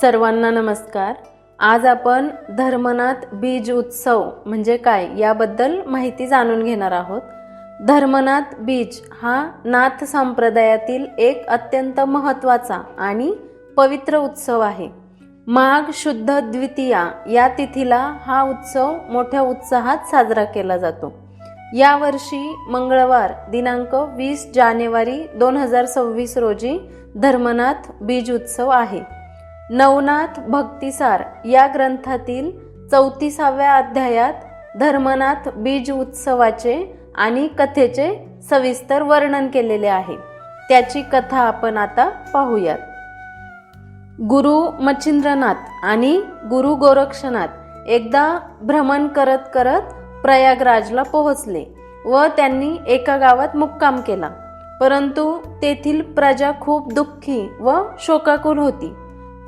सर्वांना नमस्कार. आज आपण धर्मनाथ बीज उत्सव म्हणजे काय याबद्दल माहिती जाणून घेणार आहोत. धर्मनाथ बीज हा नाथ संप्रदायातील एक अत्यंत महत्त्वाचा आणि पवित्र उत्सव आहे. माघ शुद्ध द्वितीया या तिथीला हा उत्सव मोठ्या उत्साहात साजरा केला जातो. यावर्षी मंगळवार दिनांक वीस जानेवारी दोन हजार सव्वीस रोजी धर्मनाथ बीज उत्सव आहे. नवनाथ भक्तिसार या ग्रंथातील चौतीसाव्या अध्यायात धर्मनाथ बीज उत्सवाचे आणि कथेचे सविस्तर वर्णन केलेले आहे. त्याची कथा आपण आता पाहूयात. गुरु मच्छिंद्रनाथ आणि गुरु गोरक्षनाथ एकदा भ्रमण करत करत प्रयागराजला पोहोचले व त्यांनी एका गावात मुक्काम केला. परंतु तेथील प्रजा खूप दुःखी व शोकाकुल होती.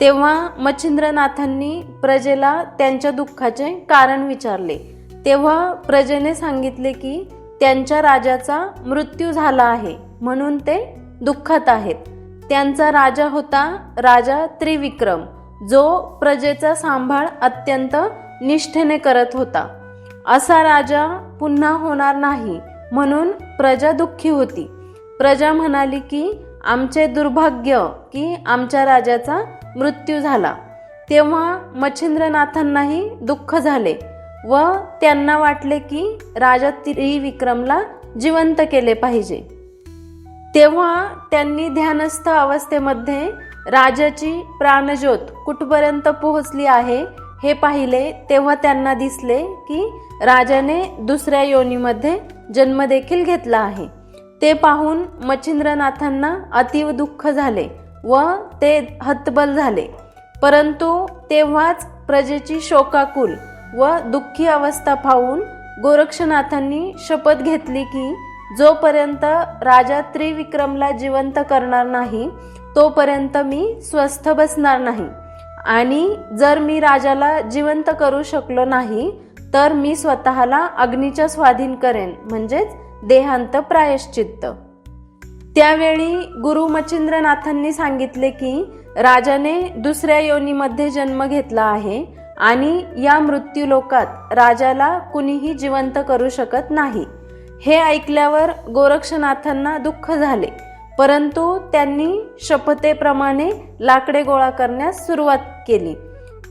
तेव्हा मच्छिंद्रनाथांनी प्रजेला त्यांच्या दुःखाचे कारण विचारले. तेव्हा प्रजेने सांगितले की त्यांच्या राजाचा मृत्यू झाला आहे म्हणून ते दुःखात आहेत. त्यांचा राजा होता राजा त्रिविक्रम जो प्रजेचा सांभाळ अत्यंत निष्ठेने करत होता. असा राजा पुन्हा होणार नाही म्हणून प्रजा दुःखी होती. प्रजा म्हणाली की आमचे दुर्भाग्य की आमच्या राजाचा मृत्यू झाला. तेव्हा मच्छिंद्रनाथांनाही दुःख झाले व त्यांना वाटले की राजा त्रिविक्रमला जिवंत केले पाहिजे. तेव्हा त्यांनी ध्यानस्थ अवस्थेमध्ये राजाची प्राणज्योत कुठपर्यंत पोहोचली आहे हे पाहिले तेव्हा त्यांना दिसले की राजाने दुसऱ्या योनीमध्ये जन्म देखील घेतला आहे. ते पाहून मच्छिंद्रनाथांना अतीव दुःख झाले व ते हतबल झाले. परंतु तेव्हाच प्रजेची शोकाकुल व दुःखी अवस्था पाहून गोरक्षनाथांनी शपथ घेतली की जोपर्यंत राजा त्रिविक्रमला जिवंत करणार नाही तोपर्यंत मी स्वस्थ बसणार नाही. आणि जर मी राजाला जिवंत करू शकलो नाही तर मी स्वतःला अग्नीच्या स्वाधीन करेन. म्हणजेच देहांत प्रायश्चित्त. त्यावेळी गुरु मच्छिंद्रनाथांनी सांगितले की राजाने दुसऱ्या योनीमध्ये जन्म घेतला आहे आणि या मृत्यूलोकात राजाला कुणीही जिवंत करू शकत नाही. हे ऐकल्यावर गोरक्षनाथांना दुःख झाले परंतु त्यांनी शपथेप्रमाणे लाकडे गोळा करण्यास सुरुवात केली.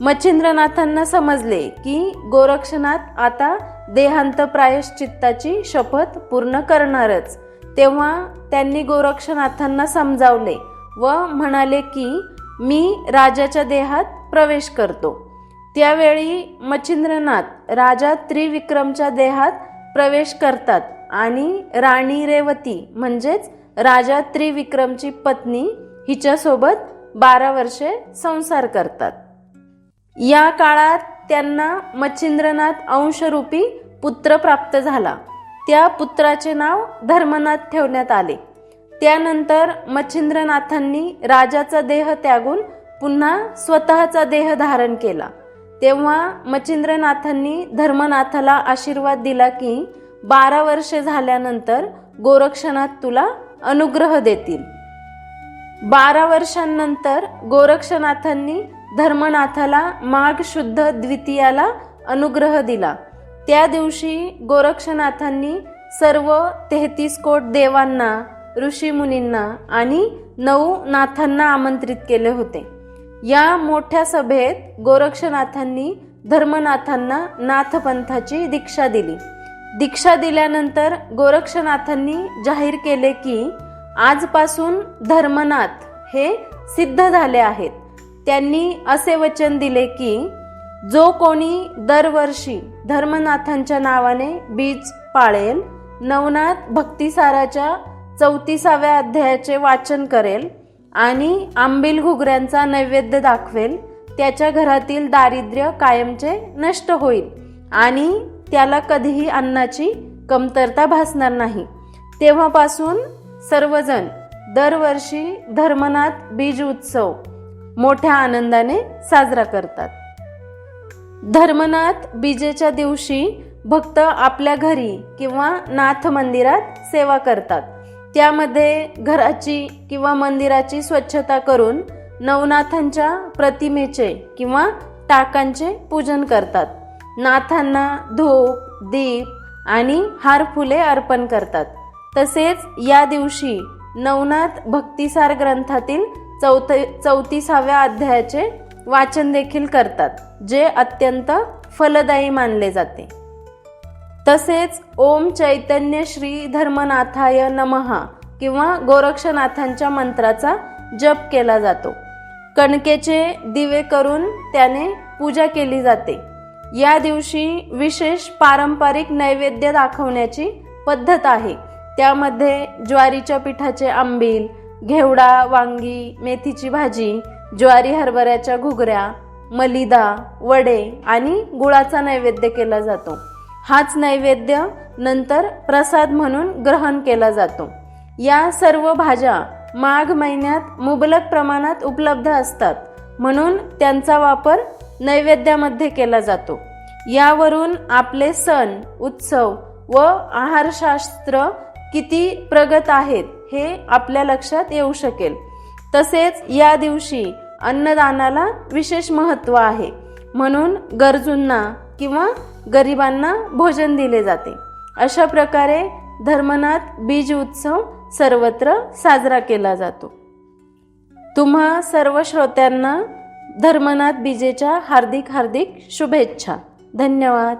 मच्छिंद्रनाथांना समजले की गोरक्षनाथ आता देहांत प्रायश्चित्ताची शपथ पूर्ण करणारच. तेव्हा त्यांनी गोरक्षनाथांना समजावले व म्हणाले की मी राजाच्या देहात प्रवेश करतो. त्यावेळी मच्छिंद्रनाथ राजा त्रिविक्रमच्या देहात प्रवेश करतात आणि राणी रेवती म्हणजेच राजा त्रिविक्रमची पत्नी हिच्यासोबत बारा वर्षे संसार करतात. या काळात त्यांना मच्छिंद्रनाथ अंशरूपी पुत्र प्राप्त झाला. त्या पुत्राचे नाव धर्मनाथ ठेवण्यात आले. त्यानंतर मच्छिंद्रनाथांनी राजाचा देह त्यागून पुन्हा स्वतःचा देह धारण केला. तेव्हा मच्छिंद्रनाथांनी धर्मनाथाला आशीर्वाद दिला की बारा वर्षे झाल्यानंतर गोरक्षनाथ तुला अनुग्रह देतील. बारा वर्षांनंतर गोरक्षनाथांनी धर्मनाथाला माघ शुद्ध द्वितीयाला अनुग्रह दिला. त्या दिवशी गोरक्षनाथांनी सर्व तेहतीस कोट देवांना ऋषीमुनींना आणि नऊ नाथांना आमंत्रित केले होते. या मोठ्या सभेत गोरक्षनाथांनी धर्मनाथांना नाथपंथाची दीक्षा दिली. दीक्षा दिल्यानंतर गोरक्षनाथांनी जाहीर केले की आजपासून धर्मनाथ हे सिद्ध झाले आहेत. त्यांनी असे वचन दिले की जो कोणी दरवर्षी धर्मनाथांच्या नावाने बीज पाळेल नवनाथ भक्तिसाराच्या चौतीसाव्या अध्यायाचे वाचन करेल आणि आंबील घुगऱ्यांचा नैवेद्य दाखवेल त्याच्या घरातील दारिद्र्य कायमचे नष्ट होईल आणि त्याला कधीही अन्नाची कमतरता भासणार नाही. तेव्हापासून सर्वजण दरवर्षी धर्मनाथ बीज उत्सव मोठ्या आनंदाने साजरा करतात. धर्मनाथ बीजेच्या दिवशी भक्त आपल्या घरी किंवा नाथ मंदिरात सेवा करतात. त्यामध्ये घराची किंवा मंदिराची स्वच्छता करून नवनाथांच्या प्रतिमेचे किंवा टाकांचे पूजन करतात. नाथांना धूप दीप आणि हार फुले अर्पण करतात. तसेच या दिवशी नवनाथ भक्तिसार ग्रंथातील चौथ चौतीसाव्या अध्यायाचे वाचन देखील करतात जे अत्यंत फलदायी मानले जाते. तसेच ओम चैतन्य श्री धर्मनाथाय नमहा किंवा गोरक्षनाथांच्या मंत्राचा जप केला जातो. कणकेचे दिवे करून त्याने पूजा केली जाते. या दिवशी विशेष पारंपरिक नैवेद्य दाखवण्याची पद्धत आहे. त्यामध्ये ज्वारीच्या पिठाचे आंबील घेवडा वांगी मेथीची भाजी ज्वारी हरभऱ्याच्या घुगऱ्या मलिदा वडे आणि गुळाचा नैवेद्य केला जातो. हाच नैवेद्य नंतर प्रसाद म्हणून ग्रहण केला जातो. या सर्व भाज्या माघ महिन्यात मुबलक प्रमाणात उपलब्ध असतात. म्हणून त्यांचा वापर नैवेद्यामध्ये केला जातो. यावरून आपले सण उत्सव व आहारशास्त्र किती प्रगत आहेत हे आपल्या लक्षात येऊ शकेल. तसेच या दिवशी अन्नदानाला विशेष महत्त्व आहे. म्हणून गरजूंना किंवा गरिबांना भोजन दिले जाते. अशा प्रकारे धर्मनाथ बीज उत्सव सर्वत्र साजरा केला जातो. तुम्हा सर्व श्रोत्यांना धर्मनाथ बीजेच्या हार्दिक हार्दिक शुभेच्छा. धन्यवाद.